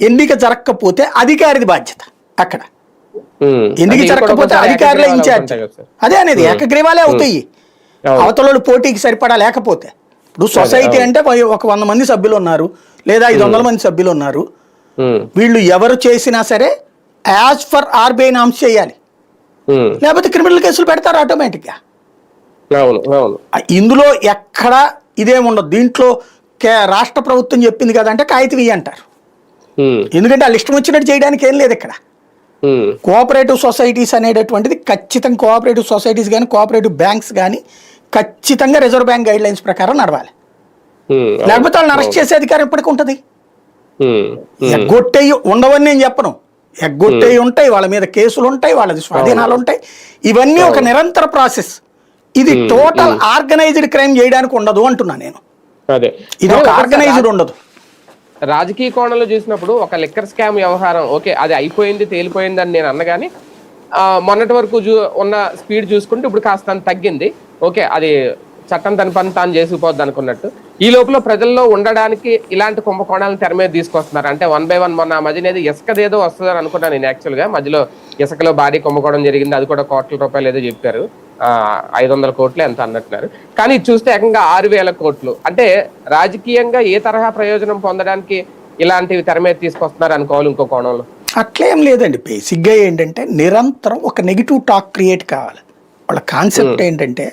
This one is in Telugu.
ఎన్నిక జరగకపోతే అధికారిది బాధ్యత అక్కడ. ఎన్నిక జరగకపోతే అధికారులే ఇన్ఛార్జ్. అదే అనేది ఏకగ్రీవాలే అవుతాయి అవును. అవతల పోటీకి సరిపడా లేకపోతే ఇప్పుడు సొసైటీ అంటే ఒక- వంద మంది సభ్యులు ఉన్నారు లేదా ఐదు వందల మంది సభ్యులు ఉన్నారు. వీళ్ళు ఎవరు చేసినా సరే యాజ్ ఫర్ ఆర్బీఐ నామ్స్ చేయాలి. లేకపోతే క్రిమినల్ కేసులు పెడతారు ఆటోమేటిక్గా అవును అవును ఆ ఇందులో ఎక్కడ ఇదేముండదు దీంట్లో రాష్ట్ర ప్రభుత్వం చెప్పింది కదంటే కాగితం ఇయ్యి అంటారు. ఎందుకంటే వాళ్ళు ఇష్టం వచ్చినట్టు చేయడానికి ఏం లేదు ఇక్కడ. కోఆపరేటివ్ సొసైటీస్ అనేటటువంటిది ఖచ్చితంగా కోఆపరేటివ్ సొసైటీస్ కానీ కోఆపరేటివ్ బ్యాంక్స్ కానీ ఖచ్చితంగా రిజర్వ్ బ్యాంక్ గైడ్ లైన్స్ ప్రకారం నడవాలి. లేకపోతే వాళ్ళని అరెస్ట్ చేసే అధికారం ఎప్పటికీ ఉంటుంది. ఎగ్గొట్టేయి ఉండవని నేను చెప్పను. ఎగ్గొట్టేయి ఉంటాయి వాళ్ళ మీద కేసులు ఉంటాయి వాళ్ళది స్వాధీనాలు ఉంటాయి. ఇవన్నీ ఒక నిరంతర ప్రాసెస్. ఇది టోటల్ ఆర్గనైజ్డ్ క్రైమ్ చేయడానికి ఉండదు అంటున్నా నేను. ఇది ఒక ఆర్గనైజ్డ్ ఉండదు. రాజకీయ కోణంలో చూసినప్పుడు ఒక లిక్కర్ స్కామ్ వ్యవహారం ఓకే అది అయిపోయింది తేలిపోయింది అని నేను అన్నగాని మొన్నటి వరకు చూ ఉన్న స్పీడ్ చూసుకుంటే ఇప్పుడు కాస్త తగ్గింది. ఓకే అది చట్టం తన పని తాను చేసుకుపోద్ది అనుకున్నట్టు. ఈ లోపల ప్రజల్లో ఉండడానికి ఇలాంటి కుంభకోణాలను తెర మీద తీసుకొస్తున్నారు. అంటే వన్ బై వన్ మొన్న మధ్యనేది ఇసుకదేదో వస్తుందని అనుకున్నాను నేను యాక్చువల్గా మధ్యలో ఇసుకలో భారీ కుంభకోణం జరిగింది. అది కూడా కోట్ల రూపాయలు ఏదో చెప్పారు. ఐదు వందల కోట్లు ఎంత అన్నట్టున్నారు. కానీ చూస్తే ఏకంగా ఆరు వేల కోట్లు. అంటే రాజకీయంగా ఏ తరహా ప్రయోజనం పొందడానికి ఇలాంటివి తెర మీద తీసుకొస్తున్నారు అనుకోవాలి ఇంకో కోణంలో. అట్లేం లేదండి. బేసిక్గా ఏంటంటే నిరంతరం ఒక నెగిటివ్ టాక్ క్రియేట్ కావాలి. వాళ్ళ కాన్సెప్ట్ ఏంటంటే